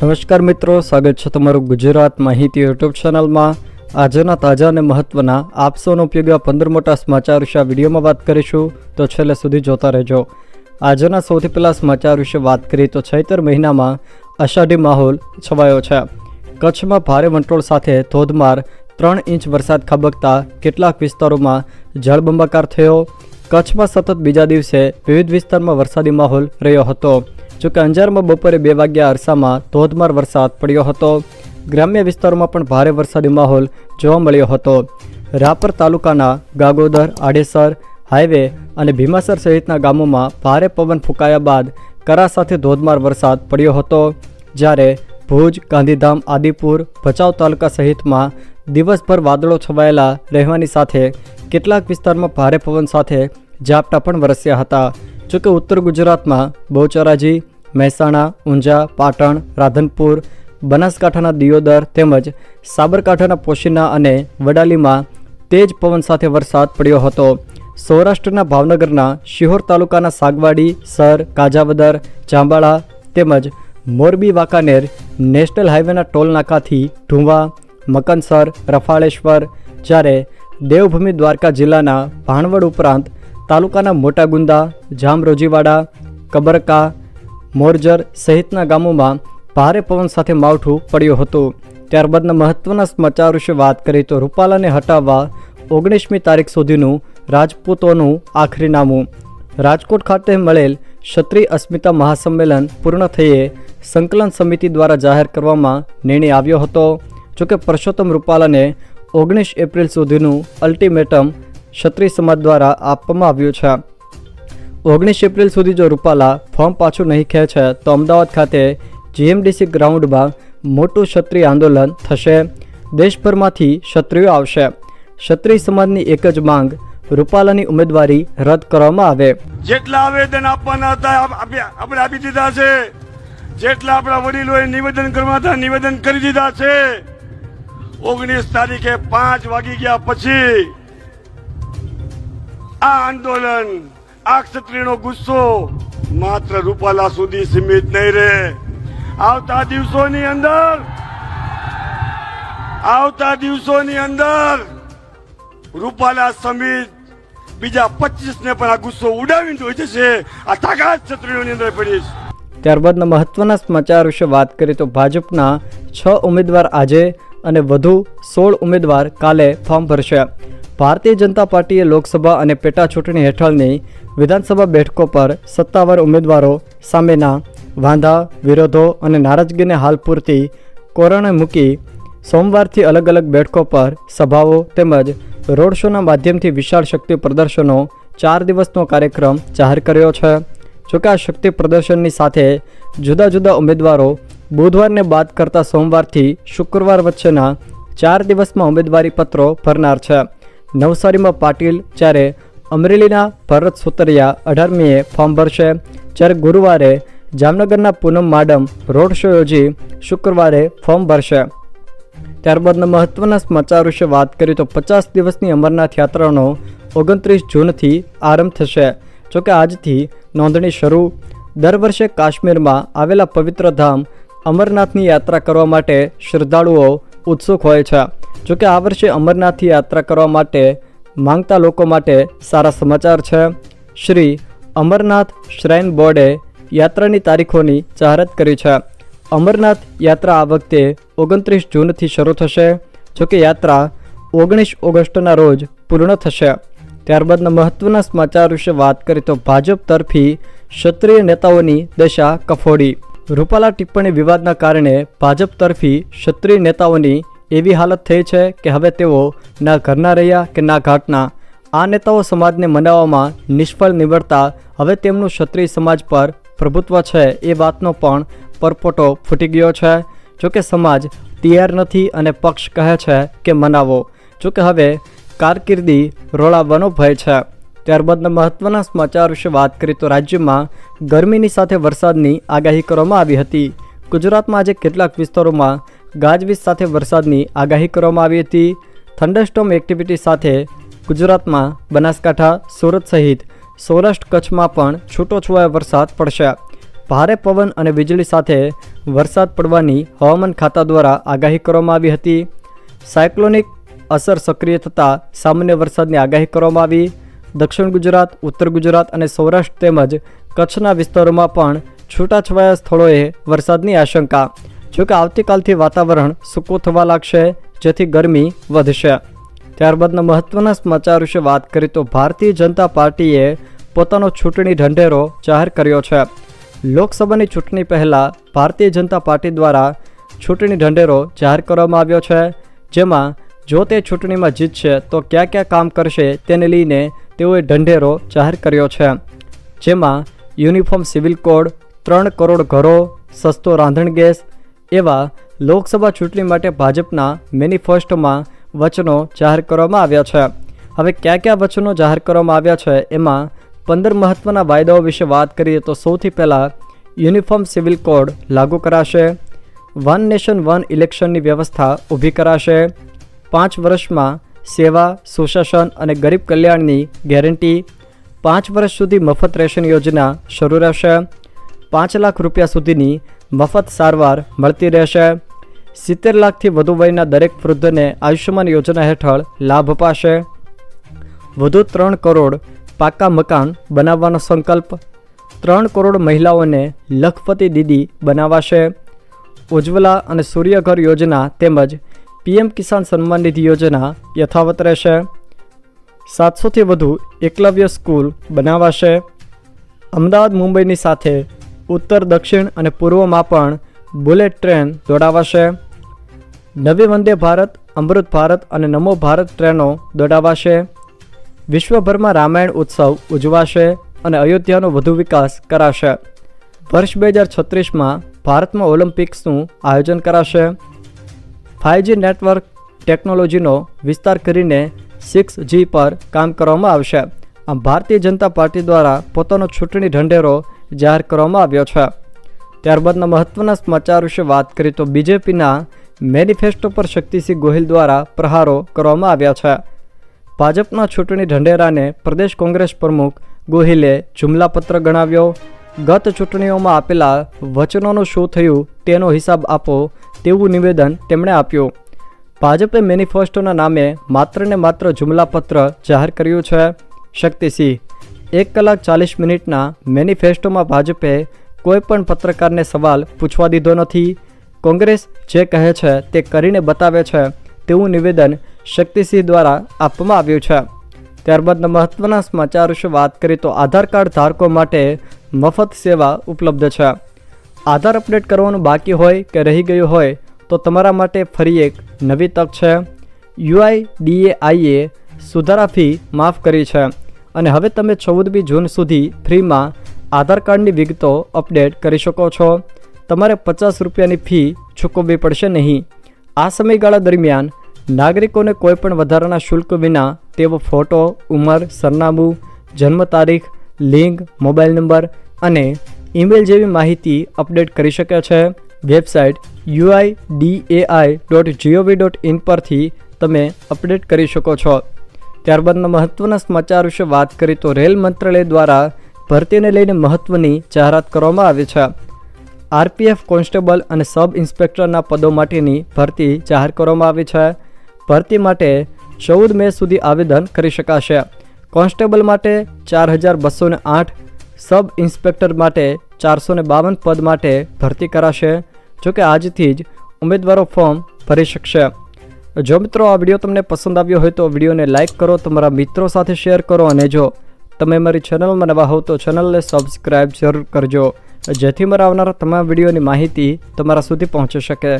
નમસ્કાર મિત્રો, સ્વાગત છે તમારું ગુજરાત માહિતી યુટ્યુબ ચેનલમાં. આજના તાજા અને મહત્વના આપસોનો ઉપયોગ પંદર મોટા સમાચાર વિશે આ વિડીયોમાં વાત કરીશું. તો છેલ્લે સુધી જોતા રહેજો. આજના સૌથી પહેલાં સમાચાર વિશે વાત કરીએ તો ચૈતર મહિનામાં અષાઢી માહોલ છવાયો છે. કચ્છમાં ભારે વંટોળ સાથે ધોધમાર ત્રણ ઇંચ વરસાદ ખાબકતા કેટલાક વિસ્તારોમાં જળબંબાકાર થયો. કચ્છમાં સતત બીજા દિવસે વિવિધ વિસ્તારમાં વરસાદી માહોલ રહ્યો હતો. જોકે અંજારમાં બપોરે બે વાગ્યા અરસામાં ધોધમાર વરસાદ પડ્યો હતો. ગ્રામ્ય વિસ્તારોમાં પણ ભારે વરસાદી માહોલ જોવા મળ્યો હતો. રાપર તાલુકાના ગાગોદર, આડેસર, હાઈવે અને ભીમાસર સહિતના ગામોમાં ભારે પવન ફૂંકાયા બાદ કરા સાથે ધોધમાર વરસાદ પડ્યો હતો. જ્યારે ભુજ, ગાંધીધામ, આદિપુર, ભચાઉ તાલુકા સહિતમાં દિવસભર વાદળો છવાયેલા રહેવાની સાથે કેટલાક વિસ્તારમાં ભારે પવન સાથે ઝાપટા પણ વરસ્યા હતા. જોકે ઉત્તર ગુજરાતમાં બહુચરાજી મહેસાણા, ઊંઝા, પાટણ, રાધનપુર, બનાસકાંઠાના દિયોદર તેમજ સાબરકાંઠાના પોશીના અને વડાલીમાં તેજ પવન સાથે વરસાદ પડ્યો હતો. સૌરાષ્ટ્રના ભાવનગરના શિહોર તાલુકાના સાગવાડી, સર, કાજાવદર, જાંબાળા તેમજ મોરબી, વાંકાનેર નેશનલ હાઈવેના ટોલ નાકાથી ઢુંવા મકનસર, રફાળેશ્વર જ્યારે દેવભૂમિ દ્વારકા જિલ્લાના ભાણવડ ઉપરાંત તાલુકાના મોટા ગુંદા જામરોજીવાડા, કબરકા મોરજર સહિતના ગામોમાં ભારે પવન સાથે માવઠું પડ્યું હતું. ત્યારબાદના મહત્વના સમાચાર વિશે વાત કરીએ તો રૂપાલાને હટાવવા ઓગણીસમી તારીખ સુધીનું રાજપૂતોનું આખરી નામું. રાજકોટ ખાતે મળેલ ક્ષત્રિય અસ્મિતા મહાસંમેલન પૂર્ણ થઈએ સંકલન સમિતિ દ્વારા જાહેર કરવામાં નિર્ણય આવ્યો હતો. જોકે પરસોત્તમ રૂપાલાને ઓગણીસ એપ્રિલ સુધીનું અલ્ટિમેટમ ક્ષત્રિય સમાજ દ્વારા આપવામાં આવ્યું છે. ઓગણીસ એપ્રિલ સુધી જો રૂપાલા ફોર્મ પાછું નહીં ખેંચે તો અમદાવાદ ખાતે જીએમડીસી ગ્રાઉન્ડમાં મોટું ક્ષત્રિય આંદોલન થશે. દેશભરમાંથી ક્ષત્રિયો આવશે. ક્ષત્રિય સમાજની એક જ માંગ, રૂપાલાની ઉમેદવારી રદ કરવામાં આવે. જેટલા આવેદન આપવાના હતા આપણે આપી દીધા છે. જેટલા આપણા વડીલોએ નિવેદન કરવા હતા, નિવેદન કરી દીધા છે. ઓગણીસ તારીખે પાંચ વાગી ગયા પછી આ આંદોલન આ ક્ષત્રિયનો ગુસ્સો માત્ર રૂપાલા સુધી સીમિત નહીં રહે. આવતા દિવસોની અંદર, આવતા દિવસોની અંદર રૂપાલા સમિત બીજા પચીસ ને પણ આ ગુસ્સો ઉડાવીને જોઈ જશે. આ તાકાત ક્ષત્રિયોની અંદર પડી છે ત્યારબાદના મહત્વના સમાચાર વિશે વાત કરીએ તો ભાજપના છ ઉમેદવાર આજે અને વધુ સોળ ઉમેદવાર કાલે ફોર્મ ભરશે. ભારતીય જનતા પાર્ટીએ લોકસભા અને પેટા ચૂંટણી હેઠળની વિધાનસભા બેઠકો પર સત્તાવાર ઉમેદવારો સામેના વાંધા, વિરોધો અને નારાજગીને હાલ પૂરતી કોરણે મૂકી સોમવારથી અલગ અલગ બેઠકો પર સભાઓ તેમજ રોડ શોના માધ્યમથી વિશાળ શક્તિ પ્રદર્શનો ચાર દિવસનો કાર્યક્રમ જાહેર કર્યો છે. જોકે આ શક્તિ પ્રદર્શનની સાથે જુદા જુદા ઉમેદવારો બુધવારને બાદ કરતા સોમવારથી શુક્રવાર વચ્ચેના ચાર દિવસમાં ઉમેદવારી પત્રો ભરનાર છે. નવસારીમાં પાટીલ જ્યારે અમરેલીના ભરત સુતરિયા અઢારમીએ ફોર્મ ભરશે, જ્યારે ગુરુવારે જામનગરના પૂનમ માડમ રોડ શો યોજી શુક્રવારે ફોર્મ ભરશે. ત્યારબાદના મહત્વના સમાચાર વિશે વાત કરીએ તો પચાસ દિવસની અમરનાથ યાત્રાનો ઓગણત્રીસ જૂનથી આરંભ થશે. જોકે આજથી નોંધણી શરૂ. દર વર્ષે કાશ્મીરમાં આવેલા પવિત્ર ધામ અમરનાથની યાત્રા કરવા માટે શ્રદ્ધાળુઓ ઉત્સુક હોય છે. જોકે આ વર્ષે અમરનાથની યાત્રા કરવા માટે માંગતા લોકો માટે સારા સમાચાર છે. શ્રી અમરનાથ શ્રાઇન બોર્ડે યાત્રાની તારીખોની જાહેરાત કરી છે. અમરનાથ યાત્રા આ વખતે ઓગણત્રીસ જૂનથી શરૂ થશે. જોકે યાત્રા ઓગણીસ ઓગસ્ટના રોજ પૂર્ણ થશે. ત્યારબાદના મહત્વના સમાચાર વિશે વાત કરીએ તો ભાજપ તરફી ક્ષત્રિય નેતાઓની દશા કફોડી. રૂપાલા ટિપ્પણી વિવાદના કારણે ભાજપ તરફી ક્ષત્રિય નેતાઓની એવી હાલત થઈ છે કે હવે તેઓ ના ઘરના રહ્યા કે ના ઘાટના. આ નેતાઓ સમાજને મનાવવામાં નિષ્ફળ નીવડતા હવે તેમનું ક્ષત્રિય સમાજ પર પ્રભુત્વ છે એ વાતનો પણ પરપોટો ફૂટી ગયો છે. જોકે સમાજ તૈયાર નથી અને પક્ષ કહે છે કે મનાવો. જોકે હવે કારકિર્દી રોળાવવાનો ભય છે. ત્યારબાદના મહત્વના સમાચાર વિશે વાત કરીએ તો રાજ્યમાં ગરમીની સાથે વરસાદની આગાહી કરવામાં આવી હતી. ગુજરાતમાં આજે કેટલાક વિસ્તારોમાં ગાજવીજ સાથે વરસાદની આગાહી કરવામાં આવી હતી. થંડરસ્ટોમ એક્ટિવિટી સાથે ગુજરાતમાં બનાસકાંઠા, સુરત સહિત સૌરાષ્ટ્ર કચ્છમાં પણ છૂટોછવાયો વરસાદ પડશે. ભારે પવન અને વીજળી સાથે વરસાદ પડવાની હવામાન ખાતા દ્વારા આગાહી કરવામાં આવી હતી. સાયક્લોનિક અસર સક્રિય થતાં સામાન્ય વરસાદની આગાહી કરવામાં આવી. દક્ષિણ ગુજરાત, ઉત્તર ગુજરાત અને સૌરાષ્ટ્ર તેમજ કચ્છના વિસ્તારોમાં પણ છૂટાછવાયા સ્થળોએ વરસાદની આશંકા. જોકે આવતીકાલથી વાતાવરણ સૂકું થવા લાગશે, જેથી ગરમી વધશે. ત્યારબાદના મહત્વના સમાચાર વિશે વાત કરીએ તો ભારતીય જનતા પાર્ટીએ પોતાનો ચૂંટણી ઢંઢેરો જાહેર કર્યો છે. લોકસભાની ચૂંટણી પહેલાં ભારતીય જનતા પાર્ટી દ્વારા ચૂંટણી ઢંઢેરો જાહેર કરવામાં આવ્યો છે. જેમાં જો તે ચૂંટણીમાં જીતશે, તો કયા કયા કામ કરશે તેને લઈને તેઓએ ઢંઢેરો જાહેર કર્યો છે, જેમાં યુનિફોર્મ સિવિલ કોડ, ત્રણ કરોડ ઘરો, સસ્તો રાંધણ ગેસ એવા લોકસભા ચૂંટણી માટે ભાજપના મેનિફેસ્ટોમાં વચનો જાહેર કરવામાં આવ્યા છે. હવે કયા કયા વચનો જાહેર કરવામાં આવ્યા છે એમાં પંદર મહત્વના વાયદાઓ વિશે વાત કરીએ તો સૌથી પહેલાં યુનિફોર્મ સિવિલ કોડ લાગુ કરાશે, વન નેશન વન ઇલેક્શનની વ્યવસ્થા ઊભી કરાશે, પાંચ વર્ષમાં સેવા, સુશાસન અને ગરીબ કલ્યાણની ગેરંટી, પાંચ વર્ષ સુધી મફત રેશન યોજના શરૂ રહેશે, પાંચ લાખ રૂપિયા સુધીની મફત સારવાર મળતી રહેશે, સિત્તેર લાખથી વધુ વયના દરેક વૃદ્ધને આયુષ્યમાન યોજના હેઠળ લાભ અપાશે. વધુ ત્રણ કરોડ પાકા મકાન બનાવવાનો સંકલ્પ, ત્રણ કરોડ મહિલાઓને લખપતિ દીદી બનાવાશે. ઉજ્જવલા અને સૂર્યઘર યોજના તેમજ પીએમ કિસાન સન્માન નિધિ યોજના યથાવત રહેશે. સાતસોથી વધુ એકલવ્ય સ્કૂલ બનાવાશે. અમદાવાદ મુંબઈની સાથે ઉત્તર, દક્ષિણ અને પૂર્વમાં પણ બુલેટ ટ્રેન દોડાવાશે. નવી વંદે ભારત, અમૃત ભારત અને નમો ભારત ટ્રેનો દોડાવાશે. વિશ્વભરમાં રામાયણ ઉત્સવ ઉજવાશે અને અયોધ્યાનો વધુ વિકાસ કરાશે. વર્ષ બે હજાર છત્રીસમાં ભારતમાં ઓલિમ્પિક્સનું આયોજન કરાશે. ફાઇવજી નેટવર્ક ટેકનોલોજીનો વિસ્તાર કરીને સિક્સ જી પર કામ કરવામાં આવશે. આમ ભારતીય જનતા પાર્ટી દ્વારા પોતાનો ચૂંટણી ઢંઢેરો જાહેર કરવામાં આવ્યો છે. ત્યારબાદના મહત્વના સમાચાર વિશે વાત કરીએ તો બીજેપીના મેનિફેસ્ટો પર શક્તિસિંહ ગોહિલ દ્વારા પ્રહારો કરવામાં આવ્યા છે. ભાજપના ચૂંટણી ઢંઢેરાને પ્રદેશ કોંગ્રેસ પ્રમુખ ગોહિલે જુમલાપત્ર ગણાવ્યો. ગત ચૂંટણીઓમાં આપેલા વચનોનું શું થયું તેનો હિસાબ આપો તેવું નિવેદન તેમણે આપ્યું. ભાજપે મેનિફેસ્ટોના નામે માત્ર ને માત્ર જુમલાપત્ર જાહેર કર્યું છે. શક્તિસિંહ, એક કલાક ચાલીસ મિનિટના મેનિફેસ્ટોમાં ભાજપે કોઈ પણ પત્રકારને સવાલ પૂછવા દીધો નથી. કોંગ્રેસ જે કહે છે તે કરીને બતાવે છે તેવું નિવેદન શક્તિસિંહ દ્વારા આપવામાં આવ્યું છે. ત્યારબાદના મહત્ત્વના સમાચાર વિશે વાત કરીએ તો આધાર કાર્ડ ધારકો માટે મફત સેવા ઉપલબ્ધ છે. આધાર અપડેટ કરવાનું બાકી હોય કે રહી ગયું હોય, તો તમારા માટે ફરી એક નવી તક છે. યુઆઈડીએઆઈએ સુધારા ફી માફ કરી છે. અને હવે તમે ચૌદમી જૂન સુધી ફ્રીમાં આધાર કાર્ડની વિગતો અપડેટ કરી શકો છો. તમારે પચાસ રૂપિયાની ફી ચૂકવવી પડશે નહીં. આ સમયગાળા દરમિયાન નાગરિકોને કોઈપણ વધારાના શુલ્ક વિના તેઓ ફોટો, ઉંમર, સરનામું, જન્મ તારીખ લિંક મોબાઈલ નંબર અને ઈમેલ જેવી માહિતી અપડેટ કરી શકે છે. Website UIDAI dot GOV dot in પરથી તમે અપડેટ કરી શકો છો. ત્યારબાદના મહત્વના સમાચાર વિશે વાત કરીએ તો રેલ મંત્રાલય દ્વારા ભરતીને લઈને મહત્વની જાહેરાત કરવામાં આવી છે. આરપીએફ કોન્સ્ટેબલ અને સબ ઇન્સ્પેક્ટરના પદો માટેની ભરતી જાહેર કરવામાં આવી છે. ભરતી માટે ચૌદ મે સુધી આવેદન કરી શકાશે. કોન્સ્ટેબલ માટે ચાર હજાર બસો આઠ સબ ઇન્સ્પેક્ટર માટે ચારસો બાવન પદ માટે ભરતી કરાશે જોકે આજથી જ ઉમેદવારો ફોર્મ ભરી શકશે. જો મિત્રો આ વીડિયો તમને પસંદ આવ્યો હોય તો વિડીયોને લાઇક કરો, તમારા મિત્રો સાથે શેર કરો અને જો તમે મારી ચેનલમાં નવા હો તો ચેનલને સબસ્ક્રાઈબ જરૂર કરજો, જેથી મારા આવનારા તમામ વિડીયોની માહિતી તમારા સુધી પહોંચી શકે.